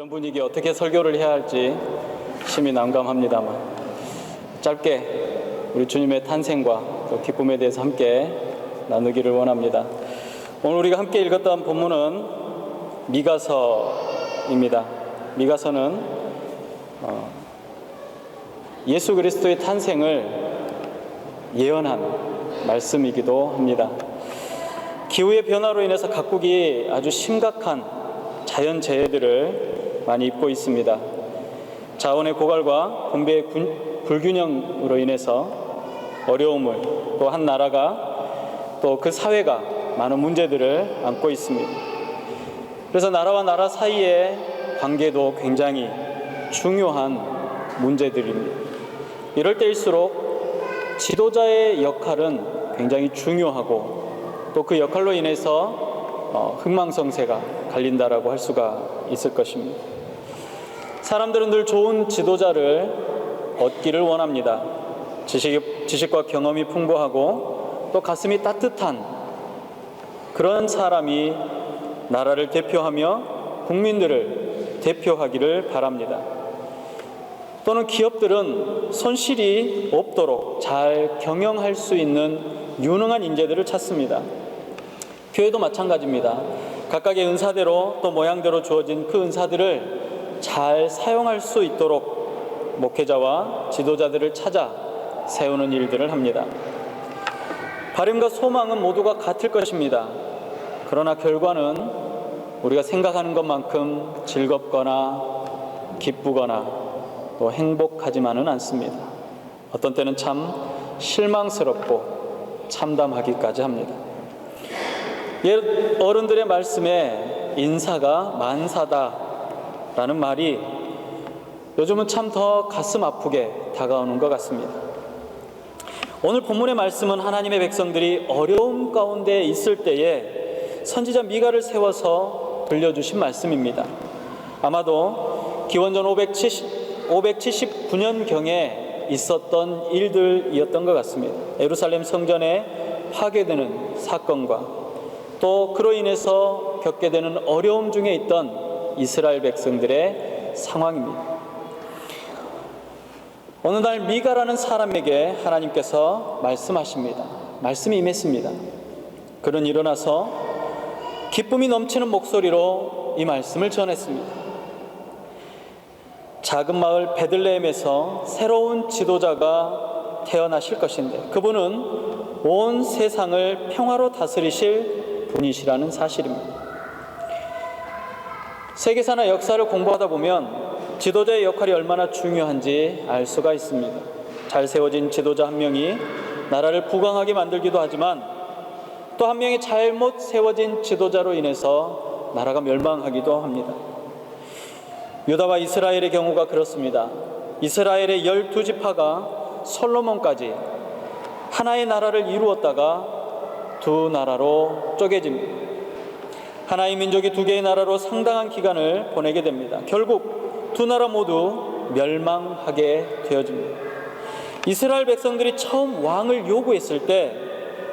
이런 분위기에 어떻게 설교를 해야 할지 심히 난감합니다만 짧게 우리 주님의 탄생과 또 기쁨에 대해서 함께 나누기를 원합니다. 오늘 우리가 함께 읽었던 본문은 미가서입니다. 미가서는 어, 예수 그리스도의 탄생을 예언한 말씀이기도 합니다. 기후의 변화로 인해서 각국이 아주 심각한 자연 재해들을 많이 입고 있습니다. 자원의 고갈과 분배의 군- 불균형으로 인해서 어려움을 또 한 나라가 또 그 사회가 많은 문제들을 안고 있습니다. 그래서 나라와 나라 사이의 관계도 굉장히 중요한 문제들입니다. 이럴 때일수록 지도자의 역할은 굉장히 중요하고 또 그 역할로 인해서 어, 흥망성쇠가 갈린다라고 할 수가 있을 것입니다. 사람들은 늘 좋은 지도자를 얻기를 원합니다. 지식, 지식과 경험이 풍부하고 또 가슴이 따뜻한 그런 사람이 나라를 대표하며 국민들을 대표하기를 바랍니다. 또는 기업들은 손실이 없도록 잘 경영할 수 있는 유능한 인재들을 찾습니다. 교회도 마찬가지입니다. 각각의 은사대로 또 모양대로 주어진 그 은사들을 잘 사용할 수 있도록 목회자와 지도자들을 찾아 세우는 일들을 합니다. 바램과 소망은 모두가 같을 것입니다. 그러나 결과는 우리가 생각하는 것만큼 즐겁거나 기쁘거나 또 행복하지만은 않습니다. 어떤 때는 참 실망스럽고 참담하기까지 합니다. 옛 어른들의 말씀에 인사가 만사다라는 말이 요즘은 참 더 가슴 아프게 다가오는 것 같습니다. 오늘 본문의 말씀은 하나님의 백성들이 어려움 가운데 있을 때에 선지자 미가를 세워서 들려주신 말씀입니다. 아마도 기원전 570, 579년경에 있었던 일들이었던 것 같습니다. 예루살렘 성전에 파괴되는 사건과 또 그로 인해서 겪게 되는 어려움 중에 있던 이스라엘 백성들의 상황입니다. 어느 날 미가라는 사람에게 하나님께서 말씀하십니다. 말씀이 임했습니다. 그는 일어나서 기쁨이 넘치는 목소리로 이 말씀을 전했습니다. 작은 마을 베들레헴에서 새로운 지도자가 태어나실 것인데 그분은 온 세상을 평화로 다스리실 분이시라는 사실입니다. 세계사나 역사를 공부하다 보면 지도자의 역할이 얼마나 중요한지 알 수가 있습니다. 잘 세워진 지도자 한 명이 나라를 부강하게 만들기도 하지만 또 한 명이 잘못 세워진 지도자로 인해서 나라가 멸망하기도 합니다. 유다와 이스라엘의 경우가 그렇습니다. 이스라엘의 열두 지파가 솔로몬까지 하나의 나라를 이루었다가 두 나라로 쪼개집니다. 하나의 민족이 두 개의 나라로 상당한 기간을 보내게 됩니다. 결국 두 나라 모두 멸망하게 되어집니다. 이스라엘 백성들이 처음 왕을 요구했을 때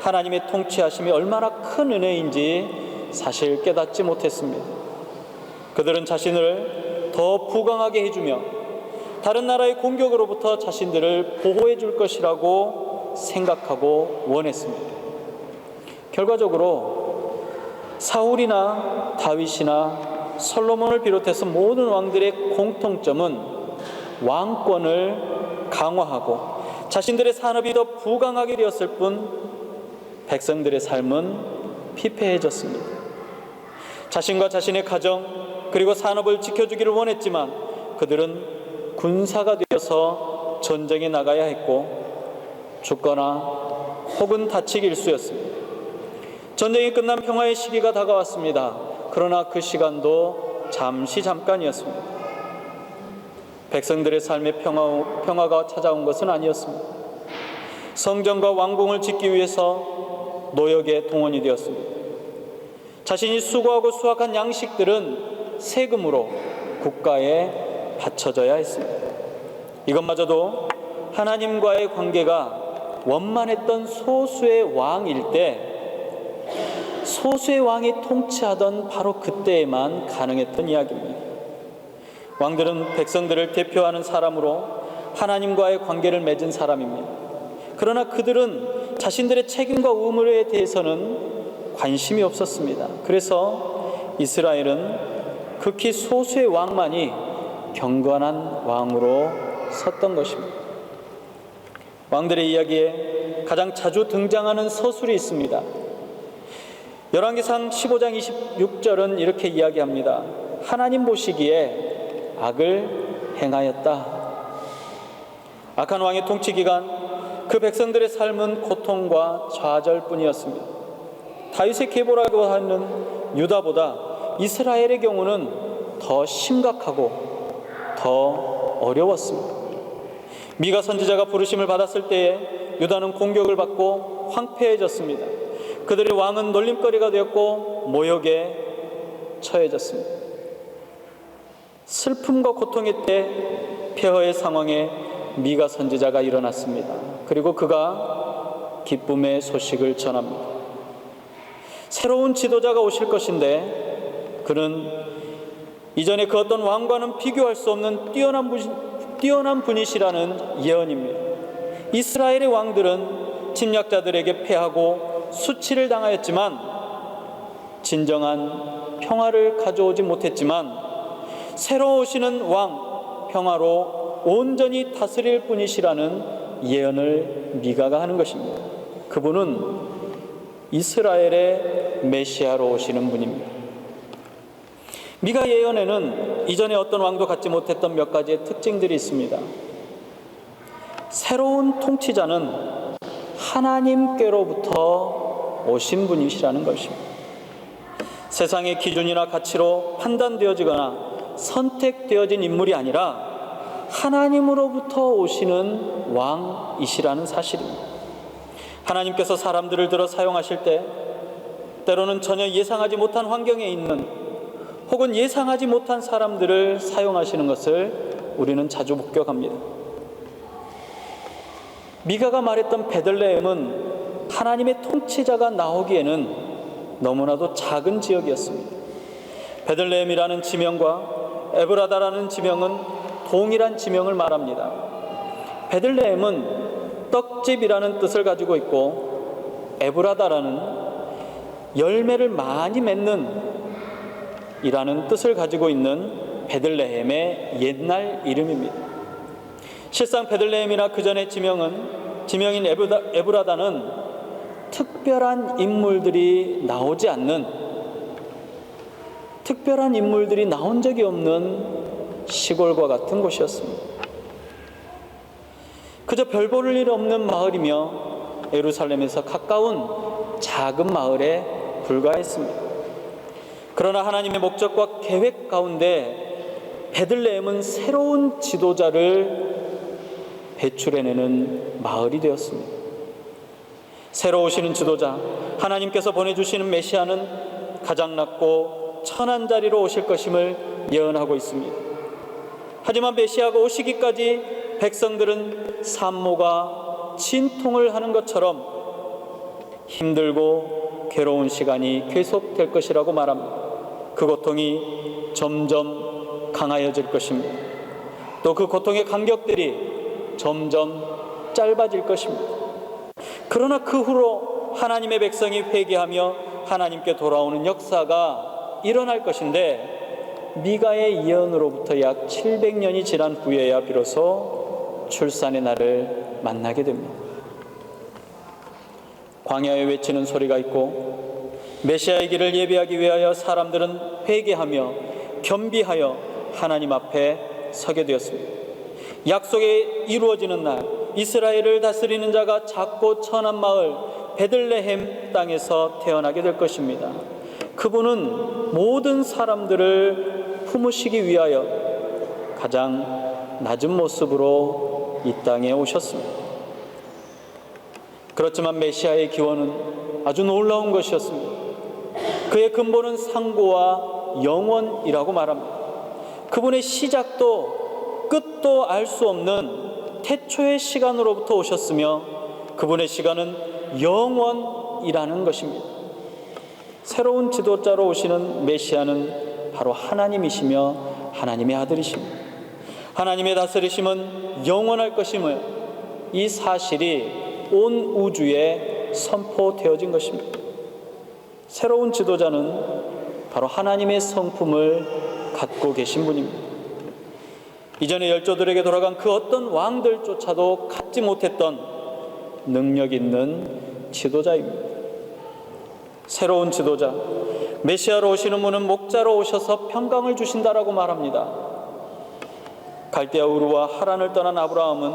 하나님의 통치하심이 얼마나 큰 은혜인지 사실 깨닫지 못했습니다. 그들은 자신을 더 부강하게 해주며 다른 나라의 공격으로부터 자신들을 보호해 줄 것이라고 생각하고 원했습니다. 결과적으로 사울이나 다윗이나 솔로몬을 비롯해서 모든 왕들의 공통점은 왕권을 강화하고 자신들의 산업이 더 부강하게 되었을 뿐 백성들의 삶은 피폐해졌습니다. 자신과 자신의 가정 그리고 산업을 지켜주기를 원했지만 그들은 군사가 되어서 전쟁에 나가야 했고 죽거나 혹은 다치기 일쑤였습니다. 전쟁이 끝난 평화의 시기가 다가왔습니다. 그러나 그 시간도 잠시 잠깐이었습니다. 백성들의 삶의 평화, 평화가 찾아온 것은 아니었습니다. 성전과 왕궁을 짓기 위해서 노역에 동원이 되었습니다. 자신이 수고하고 수확한 양식들은 세금으로 국가에 바쳐져야 했습니다. 이것마저도 하나님과의 관계가 원만했던 소수의 왕일 때 소수의 왕이 통치하던 바로 그때에만 가능했던 이야기입니다. 왕들은 백성들을 대표하는 사람으로 하나님과의 관계를 맺은 사람입니다. 그러나 그들은 자신들의 책임과 의무에 대해서는 관심이 없었습니다. 그래서 이스라엘은 극히 소수의 왕만이 경건한 왕으로 섰던 것입니다. 왕들의 이야기에 가장 자주 등장하는 서술이 있습니다. 열왕기상 15장 26절은 이렇게 이야기합니다. 하나님 보시기에 악을 행하였다. 악한 왕의 통치 기간 그 백성들의 삶은 고통과 좌절뿐이었습니다. 다윗의 계보라고 하는 유다보다 이스라엘의 경우는 더 심각하고 더 어려웠습니다. 미가 선지자가 부르심을 받았을 때에 유다는 공격을 받고 황폐해졌습니다. 그들의 왕은 놀림거리가 되었고 모욕에 처해졌습니다. 슬픔과 고통의 때 폐허의 상황에 미가 선지자가 일어났습니다. 그리고 그가 기쁨의 소식을 전합니다. 새로운 지도자가 오실 것인데 그는 이전에 그 어떤 왕과는 비교할 수 없는 뛰어난 분, 뛰어난 분이시라는 예언입니다. 이스라엘의 왕들은 침략자들에게 패하고 수치를 당하였지만 진정한 평화를 가져오지 못했지만 새로 오시는 왕 평화로 온전히 다스릴 분이시라는 예언을 미가가 하는 것입니다. 그분은 이스라엘의 메시아로 오시는 분입니다. 미가 예언에는 이전에 어떤 왕도 갖지 못했던 몇 가지의 특징들이 있습니다. 새로운 통치자는 하나님께로부터 오신 분이시라는 것입니다. 세상의 기준이나 가치로 판단되어지거나 선택되어진 인물이 아니라 하나님으로부터 오시는 왕이시라는 사실입니다. 하나님께서 사람들을 들어 사용하실 때 때로는 전혀 예상하지 못한 환경에 있는 혹은 예상하지 못한 사람들을 사용하시는 것을 우리는 자주 목격합니다. 미가가 말했던 베들레헴은 하나님의 통치자가 나오기에는 너무나도 작은 지역이었습니다. 베들레헴이라는 지명과 에브라다라는 지명은 동일한 지명을 말합니다. 베들레헴은 떡집이라는 뜻을 가지고 있고 에브라다라는 열매를 많이 맺는 이라는 뜻을 가지고 있는 베들레헴의 옛날 이름입니다. 실상 베들레헴이나 그 전의 지명은 지명인 에브라다는 특별한 인물들이 나오지 않는 특별한 인물들이 나온 적이 없는 시골과 같은 곳이었습니다. 그저 별볼일 없는 마을이며 예루살렘에서 가까운 작은 마을에 불과했습니다. 그러나 하나님의 목적과 계획 가운데 베들레헴은 새로운 지도자를 배출해내는 마을이 되었습니다. 새로 오시는 지도자, 하나님께서 보내주시는 메시아는 가장 낮고 천한 자리로 오실 것임을 예언하고 있습니다. 하지만 메시아가 오시기까지 백성들은 산모가 진통을 하는 것처럼 힘들고 괴로운 시간이 계속될 것이라고 말합니다. 그 고통이 점점 강하여질 것입니다. 또 그 고통의 간격들이 점점 짧아질 것입니다. 그러나 그 후로 하나님의 백성이 회개하며 하나님께 돌아오는 역사가 일어날 것인데 미가의 예언으로부터 약 700년이 지난 후에야 비로소 출산의 날을 만나게 됩니다. 광야에 외치는 소리가 있고 메시아의 길을 예비하기 위하여 사람들은 회개하며 겸비하여 하나님 앞에 서게 되었습니다. 약속이 이루어지는 날 이스라엘을 다스리는 자가 작고 천한 마을 베들레헴 땅에서 태어나게 될 것입니다. 그분은 모든 사람들을 품으시기 위하여 가장 낮은 모습으로 이 땅에 오셨습니다. 그렇지만 메시아의 기원은 아주 놀라운 것이었습니다. 그의 근본은 상고와 영원이라고 말합니다. 그분의 시작도 끝도 알 수 없는 태초의 시간으로부터 오셨으며 그분의 시간은 영원이라는 것입니다. 새로운 지도자로 오시는 메시아는 바로 하나님이시며 하나님의 아들이십니다. 하나님의 다스리심은 영원할 것임을 이 사실이 온 우주에 선포되어진 것입니다. 새로운 지도자는 바로 하나님의 성품을 갖고 계신 분입니다. 이전에 열조들에게 돌아간 그 어떤 왕들조차도 갖지 못했던 능력 있는 지도자입니다. 새로운 지도자, 메시아로 오시는 분은 목자로 오셔서 평강을 주신다라고 말합니다. 갈대아 우르와 하란을 떠난 아브라함은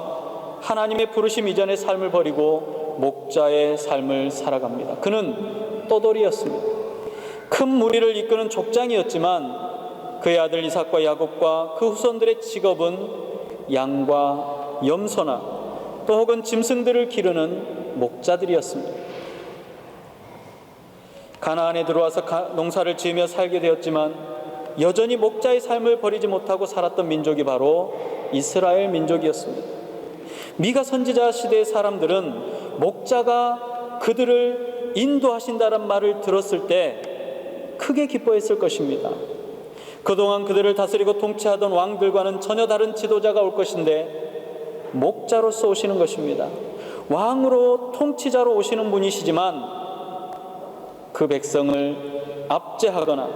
하나님의 부르심 이전의 삶을 버리고 목자의 삶을 살아갑니다. 그는 떠돌이였습니다. 큰 무리를 이끄는 족장이었지만 그의 아들 이삭과 야곱과 그 후손들의 직업은 양과 염소나 또 혹은 짐승들을 기르는 목자들이었습니다. 가나안에 들어와서 농사를 지으며 살게 되었지만 여전히 목자의 삶을 버리지 못하고 살았던 민족이 바로 이스라엘 민족이었습니다. 미가 선지자 시대의 사람들은 목자가 그들을 인도하신다는 말을 들었을 때 크게 기뻐했을 것입니다. 그동안 그들을 다스리고 통치하던 왕들과는 전혀 다른 지도자가 올 것인데 목자로서 오시는 것입니다. 왕으로 통치자로 오시는 분이시지만 그 백성을 압제하거나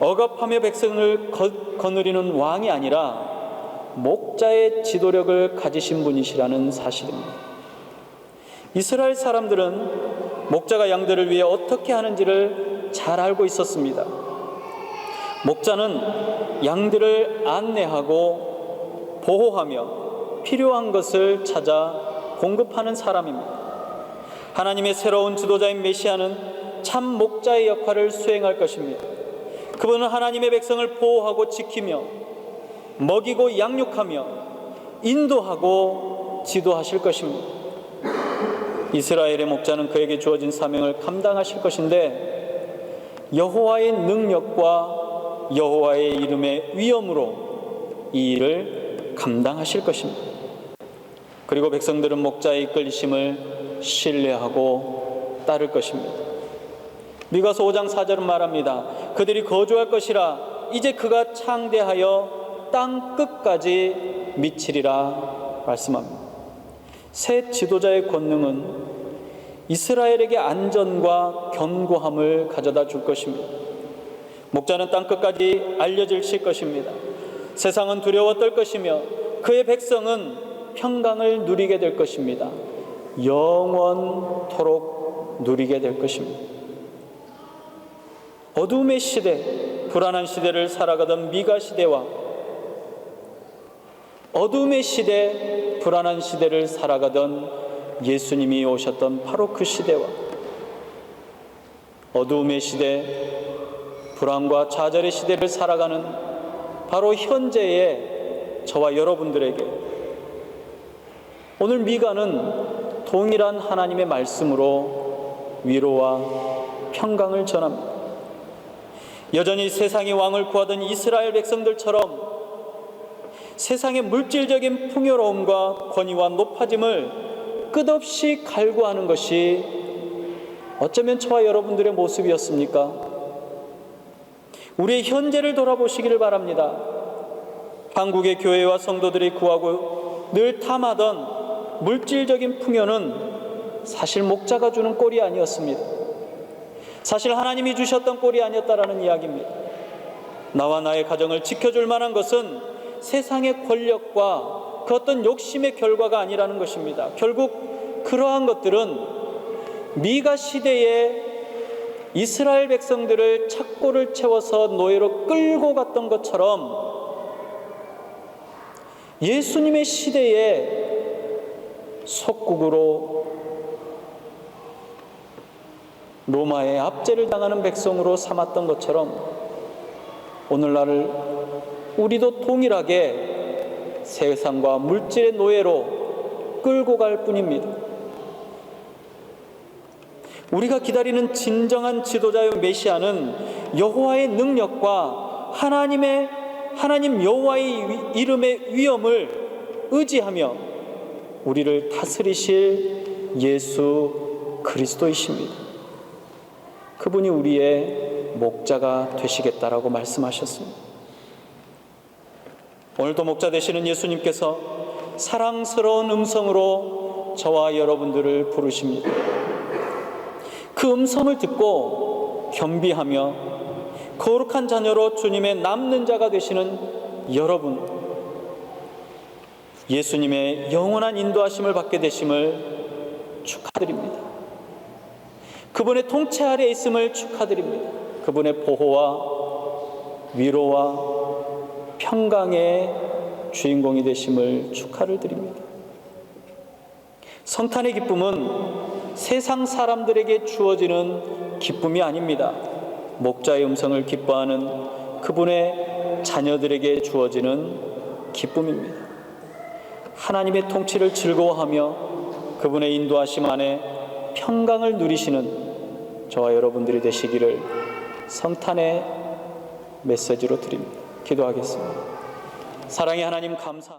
억압하며 백성을 거 느리는 왕이 아니라 목자의 지도력을 가지신 분이시라는 사실입니다. 이스라엘 사람들은 목자가 양들을 위해 어떻게 하는지를 잘 알고 있었습니다. 목자는 양들을 안내하고 보호하며 필요한 것을 찾아 공급하는 사람입니다. 하나님의 새로운 지도자인 메시아는 참 목자의 역할을 수행할 것입니다. 그분은 하나님의 백성을 보호하고 지키며 먹이고 양육하며 인도하고 지도하실 것입니다. 이스라엘의 목자는 그에게 주어진 사명을 감당하실 것인데 여호와의 능력과 여호와의 이름의 위엄으로 이 일을 감당하실 것입니다. 그리고 백성들은 목자의 이끌리심을 신뢰하고 따를 것입니다. 미가서 5장 4절은 말합니다. 그들이 거주할 것이라 이제 그가 창대하여 땅 끝까지 미치리라 말씀합니다. 새 지도자의 권능은 이스라엘에게 안전과 견고함을 가져다 줄 것입니다. 목자는 땅 끝까지 알려질 것입니다. 세상은 두려워 떨 것이며 그의 백성은 평강을 누리게 될 것입니다. 영원토록 누리게 될 것입니다. 어둠의 시대, 불안한 시대를 살아가던 미가 시대와 어둠의 시대, 불안한 시대를 살아가던 예수님이 오셨던 바로 그 시대와 어둠의 시대, 불안과 좌절의 시대를 살아가는 바로 현재의 저와 여러분들에게 오늘 미가는 동일한 하나님의 말씀으로 위로와 평강을 전합니다. 여전히 세상의 왕을 구하던 이스라엘 백성들처럼 세상의 물질적인 풍요로움과 권위와 높아짐을 끝없이 갈구하는 것이 어쩌면 저와 여러분들의 모습이었습니까? 우리의 현재를 돌아보시기를 바랍니다. 한국의 교회와 성도들이 구하고 늘 탐하던 물질적인 풍요는 사실 목자가 주는 꼴이 아니었습니다. 사실 하나님이 주셨던 꼴이 아니었다라는 이야기입니다. 나와 나의 가정을 지켜줄 만한 것은 세상의 권력과 그 어떤 욕심의 결과가 아니라는 것입니다. 결국 그러한 것들은 미가 시대에 이스라엘 백성들을 착고를 채워서 노예로 끌고 갔던 것처럼 예수님의 시대에 속국으로 로마의 압제를 당하는 백성으로 삼았던 것처럼 오늘날을 우리도 동일하게 세상과 물질의 노예로 끌고 갈 뿐입니다. 우리가 기다리는 진정한 지도자의 메시아는 여호와의 능력과 하나님의 하나님 여호와의 이름의 위엄을 의지하며 우리를 다스리실 예수 그리스도이십니다. 그분이 우리의 목자가 되시겠다라고 말씀하셨습니다. 오늘도 목자 되시는 예수님께서 사랑스러운 음성으로 저와 여러분들을 부르십니다. 그 음성을 듣고 겸비하며 거룩한 자녀로 주님의 남는 자가 되시는 여러분, 예수님의 영원한 인도하심을 받게 되심을 축하드립니다. 그분의 통치 아래 있음을 축하드립니다. 그분의 보호와 위로와 평강의 주인공이 되심을 축하를 드립니다. 성탄의 기쁨은 세상 사람들에게 주어지는 기쁨이 아닙니다. 목자의 음성을 기뻐하는 그분의 자녀들에게 주어지는 기쁨입니다. 하나님의 통치를 즐거워하며 그분의 인도하심 안에 평강을 누리시는 저와 여러분들이 되시기를 성탄의 메시지로 드립니다. 기도하겠습니다. 사랑의 하나님 감사.